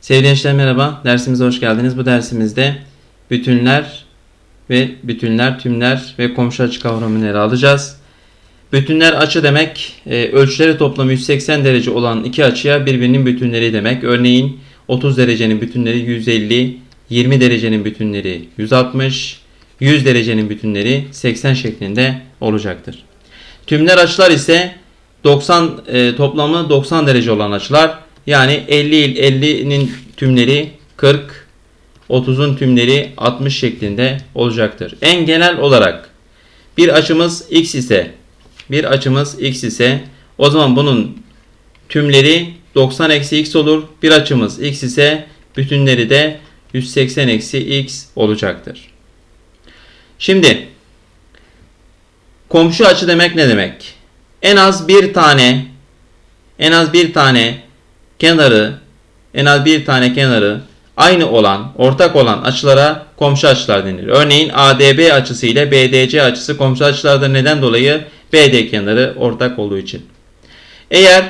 Sevgili gençler merhaba. Dersimize hoş geldiniz. Bu dersimizde bütünler ve bütünler, tümler ve komşu açı kavramını ele alacağız. Bütünler açı demek, e, ölçüleri toplamı 180 derece olan iki açıya birbirinin bütünleri demek. Örneğin 30 derecenin bütünleri 150, 20 derecenin bütünleri 160, 100 derecenin bütünleri 80 şeklinde olacaktır. Tümler açılar ise 90 e, toplamı 90 derece olan açılar. Yani 50 il 50'nin tümleri 40, 30'un tümleri 60 şeklinde olacaktır. En genel olarak bir açımız x ise bir açımız x ise o zaman bunun tümleri 90 eksi x olur. Bir açımız x ise bütünleri de 180 eksi x olacaktır. Şimdi komşu açı demek ne demek? En az bir tane en az bir tane kenarı en az bir tane kenarı aynı olan, ortak olan açılara komşu açılar denir. Örneğin ADB açısı ile BDC açısı komşu açılardır. Neden dolayı? BD kenarı ortak olduğu için. Eğer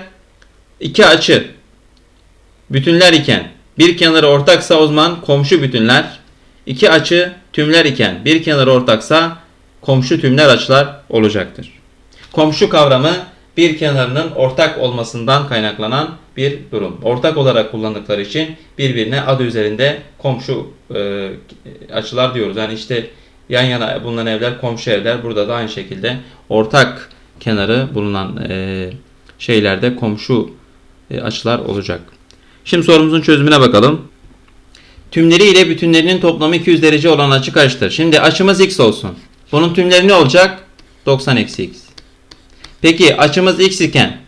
iki açı bütünler iken bir kenarı ortaksa o zaman komşu bütünler, iki açı tümler iken bir kenarı ortaksa komşu tümler açılar olacaktır. Komşu kavramı bir kenarının ortak olmasından kaynaklanan bir durum. Ortak olarak kullandıkları için birbirine adı üzerinde komşu e, açılar diyoruz. Yani işte yan yana bulunan evler komşu evler. Burada da aynı şekilde ortak kenarı bulunan e, şeylerde komşu e, açılar olacak. Şimdi sorumuzun çözümüne bakalım. Tümleri ile bütünlerinin toplamı 200 derece olan açı kaçtır? Şimdi açımız x olsun. Bunun tümleri ne olacak? 90 eksi x. Peki açımız x iken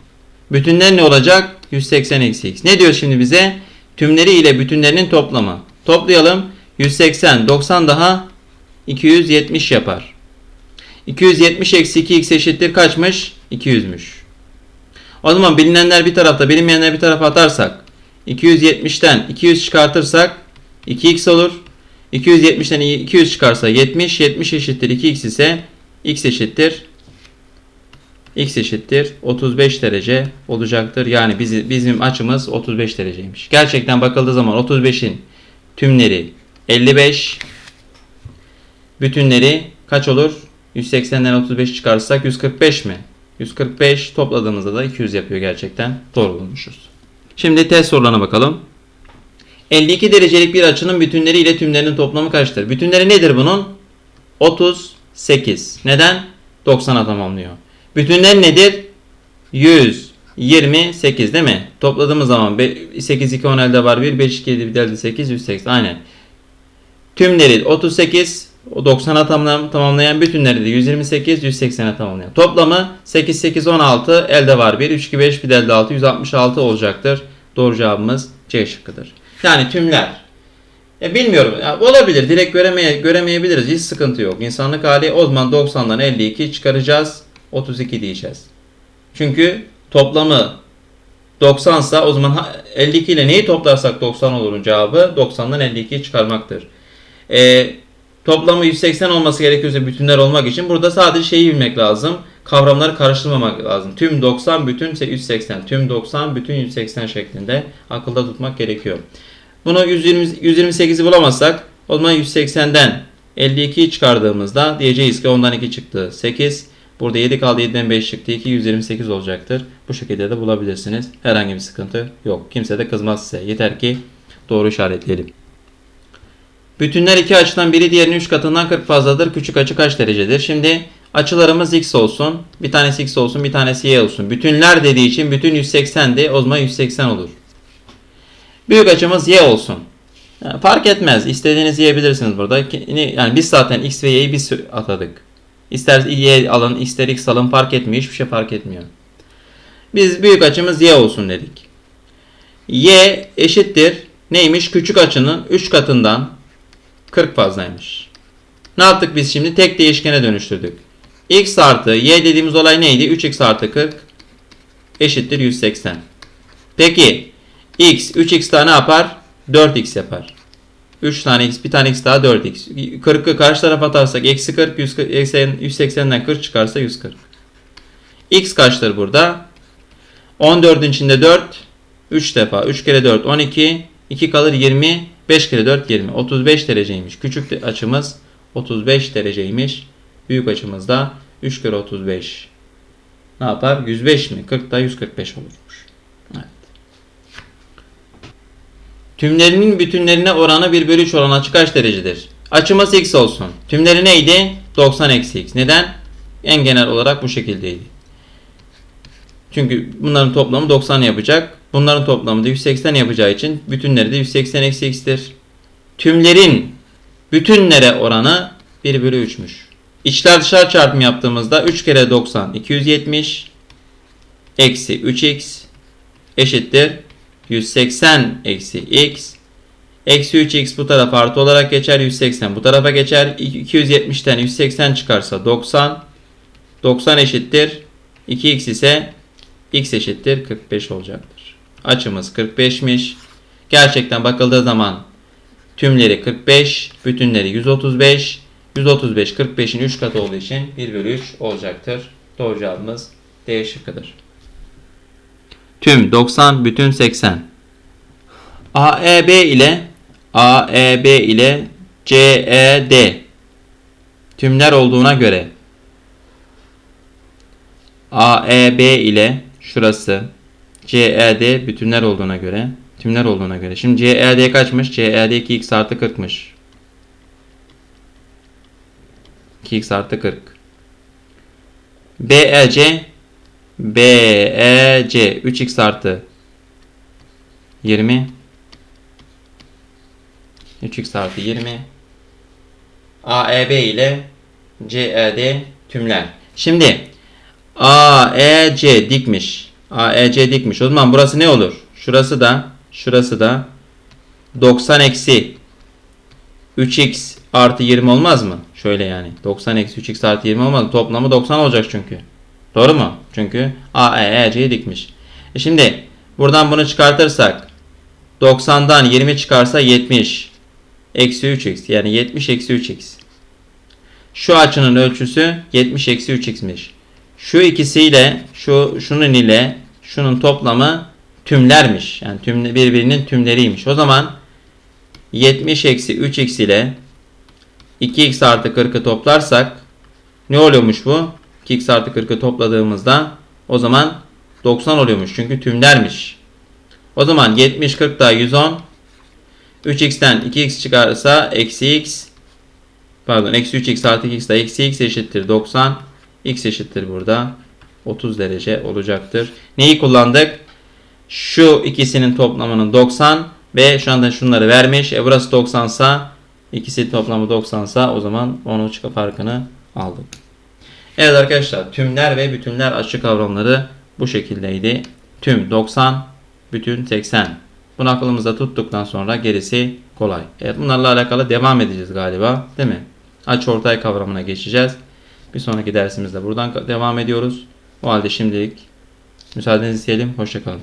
bütünler ne olacak? 180 eksi x. Ne diyor şimdi bize? Tümleri ile bütünlerinin toplamı. Toplayalım. 180, 90 daha 270 yapar. 270 eksi 2x eşittir kaçmış? 200'müş. O zaman bilinenler bir tarafta, bilinmeyenler bir tarafa atarsak 270'ten 200 çıkartırsak 2x olur. 270'ten 200 çıkarsa 70, 70 eşittir 2x ise x eşittir x eşittir 35 derece olacaktır. Yani bizi, bizim açımız 35 dereceymiş. Gerçekten bakıldığı zaman 35'in tümleri 55 bütünleri kaç olur? 180'den 35 çıkarırsak 145 mi? 145 topladığımızda da 200 yapıyor gerçekten. Doğru bulmuşuz. Şimdi test sorularına bakalım. 52 derecelik bir açının bütünleri ile tümlerinin toplamı kaçtır? Bütünleri nedir bunun? 38. Neden? 90'a tamamlıyor. Bütünler nedir? 128 değil mi? Topladığımız zaman 8 2 10 elde var 1 5 2 7 bir elde 8 180 aynen. Tümleri 38 o 90'a tamamlayan bütünleri de 128 180'e tamamlayan. Toplamı 8 8 16 elde var 1 3 2 5 bir elde 6 166 olacaktır. Doğru cevabımız C şıkkıdır. Yani tümler. E bilmiyorum. Ya, olabilir. Direkt göremeye, göremeyebiliriz. Hiç sıkıntı yok. İnsanlık hali o zaman 90'dan 52 çıkaracağız. 32 diyeceğiz. Çünkü toplamı 90 ise o zaman 52 ile neyi toplarsak 90 olurun cevabı 90'dan 52'yi çıkarmaktır. E, toplamı 180 olması gerekiyorsa bütünler olmak için burada sadece şeyi bilmek lazım. Kavramları karıştırmamak lazım. Tüm 90 bütün 180. Tüm 90 bütün 180 şeklinde akılda tutmak gerekiyor. Bunu 120, 128'i bulamazsak o zaman 180'den 52'yi çıkardığımızda diyeceğiz ki ondan 2 çıktı 8. Burada 7 kaldı 7'den 5 çıktı 2 128 olacaktır. Bu şekilde de bulabilirsiniz. Herhangi bir sıkıntı yok. Kimse de kızmaz size. Yeter ki doğru işaretleyelim. Bütünler iki açıdan biri diğerinin 3 katından 40 fazladır. Küçük açı kaç derecedir? Şimdi açılarımız x olsun. Bir tanesi x olsun bir tanesi y olsun. Bütünler dediği için bütün 180'di. O zaman 180 olur. Büyük açımız y olsun. Fark etmez. İstediğinizi yiyebilirsiniz burada. Yani biz zaten x ve y'yi biz atadık. İster y alın, ister x alın fark etmiyor. Hiçbir şey fark etmiyor. Biz büyük açımız y olsun dedik. y eşittir. Neymiş? Küçük açının 3 katından 40 fazlaymış. Ne yaptık biz şimdi? Tek değişkene dönüştürdük. x artı y dediğimiz olay neydi? 3x artı 40 eşittir 180. Peki x 3x daha ne yapar? 4x yapar. 3 tane x, bir tane x daha 4x. 40'ı karşı tarafa atarsak eksi 40, 140 180'den 40 çıkarsa 140. x kaçtır burada? 14'ün içinde 4, 3 defa. 3 kere 4, 12. 2 kalır 20. 5 kere 4 20. 35 dereceymiş. Küçük açımız 35 dereceymiş. Büyük açımız da 3 kere 35. Ne yapar? 105 mi? 40 da 145 olurmuş. Evet. Tümlerinin bütünlerine oranı 1 bölü 3 olan açı kaç derecedir? Açımız x olsun. Tümleri neydi? 90 eksi x. Neden? En genel olarak bu şekildeydi. Çünkü bunların toplamı 90 yapacak. Bunların toplamı da 180 yapacağı için bütünleri de 180 eksi x'tir. Tümlerin bütünlere oranı 1 bölü 3'müş. İçler dışlar çarpımı yaptığımızda 3 kere 90 270 eksi 3x eşittir 180 eksi x eksi 3x bu tarafa artı olarak geçer 180 bu tarafa geçer 270'ten 180 çıkarsa 90 90 eşittir 2x ise x eşittir 45 olacaktır. Açımız 45'miş. Gerçekten bakıldığı zaman tümleri 45, bütünleri 135. 135 45'in 3 katı olduğu için 1 bölü 3 olacaktır. Doğru cevabımız D şıkkıdır. Tüm 90, bütün 80. AEB ile AEB ile CED tümler olduğuna göre AEB ile şurası CED bütünler olduğuna göre tümler olduğuna göre. Şimdi CED kaçmış? CED 2x artı 40'mış. 2x artı 40. BEC BEC 3x artı 20 3x artı 20 AEB ile CED tümler. Şimdi AEC dikmiş. AEC dikmiş. O zaman burası ne olur? Şurası da şurası da 90 eksi 3x artı 20 olmaz mı? Şöyle yani. 90 eksi 3x artı 20 olmaz mı? Toplamı 90 olacak çünkü. Doğru mu? Çünkü AEC'yi dikmiş. E şimdi buradan bunu çıkartırsak 90'dan 20 çıkarsa 70 eksi 3x yani 70 eksi 3x. Şu açının ölçüsü 70 eksi 3x'miş. Şu ikisiyle şu şunun ile şunun toplamı tümlermiş. Yani tüm birbirinin tümleriymiş. O zaman 70 eksi 3x ile 2x artı 40'ı toplarsak ne oluyormuş bu? 2x artı 40'ı topladığımızda o zaman 90 oluyormuş. Çünkü tümlermiş. O zaman 70 40 daha 110 3x'ten 2x çıkarsa eksi x pardon eksi 3x artı 2x da eksi x eşittir 90 x eşittir burada 30 derece olacaktır. Neyi kullandık? Şu ikisinin toplamının 90 ve şu anda şunları vermiş. E burası 90 sa ikisi toplamı 90 sa o zaman onu çıkıp farkını aldık. Evet arkadaşlar tümler ve bütünler açı kavramları bu şekildeydi. Tüm 90, bütün 80. Bunu aklımızda tuttuktan sonra gerisi kolay. Evet bunlarla alakalı devam edeceğiz galiba değil mi? Açı ortay kavramına geçeceğiz. Bir sonraki dersimizde buradan devam ediyoruz. O halde şimdilik müsaadenizi isteyelim. Hoşçakalın.